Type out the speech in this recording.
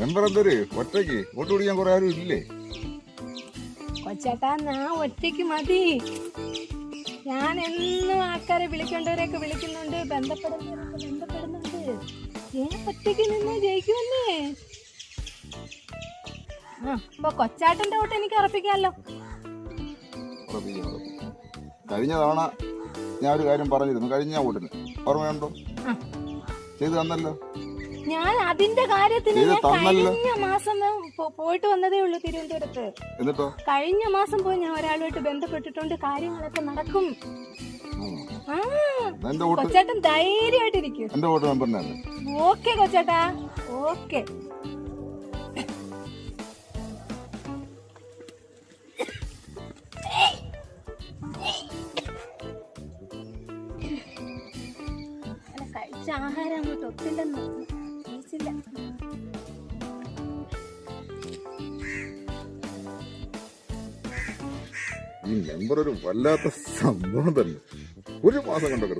Member എന്തൊരു ഒറ്റയ്ക്ക്? Vote പിടിക്കാൻ കുറെ ആരും ഇല്ലേ? കൊച്ചേട്ടാ ഞാൻ ഒറ്റയ്ക്ക് മതി. ഞാൻ എന്നും ആൾക്കാരെ വിളിക്കേണ്ടവരെയൊക്കെ വിളിക്കുന്നുണ്ട്. ബന്ധപ്പെടുന്നവരൊക്കെ ബന്ധപ്പെടുന്നുണ്ട്. ഞാൻ ഒറ്റയ്ക്ക് നിന്ന് ജയിക്കുമല്ലേ ആ അപ്പൊ കൊച്ചാട്ടന്റെ വോട്ട് എനിക്ക് ഉറപ്പിക്കാമല്ലോ. ഉറപ്പിക്കാം, ഉറപ്പിക്കാം. കഴിഞ്ഞ തവണ ഞാൻ ഒരു കാര്യം പറഞ്ഞിരുന്നു. കഴിഞ്ഞ വോട്ടിന്. ഓർമ്മയുണ്ടോ? ചെയ്തു തന്നല്ലോ. ഞാൻ അതിന്റെ കാര്യത്തിന് ഞാൻ കഴിഞ്ഞ മാസം പോയിട്ട് വന്നതേ ഉള്ളൂ തിരുവനന്തപുരത്ത്. എന്നിട്ടോ? കഴിഞ്ഞ മാസം പോയി ഞാൻ ഒരാളുമായിട്ട് ബന്ധപ്പെട്ടിട്ടുണ്ട്. കാര്യങ്ങളൊക്കെ നടക്കും. കൊച്ചേട്ടൻ ധൈര്യമായിട്ടിരിക്കും. എന്റെ വോട്ട് മെമ്പറിനാണ് ഓക്കെ കൊച്ചേട്ടാ. ഓക്കെ. കഴിച്ച ആഹാരം അങ്ങോട്ട് ഒത്തില്ലെന്ന് ഈ മെമ്പർ ഒരു വല്ലാത്ത സംഭവം തന്നെ. ഒരു മാസം കൊണ്ടൊക്കെ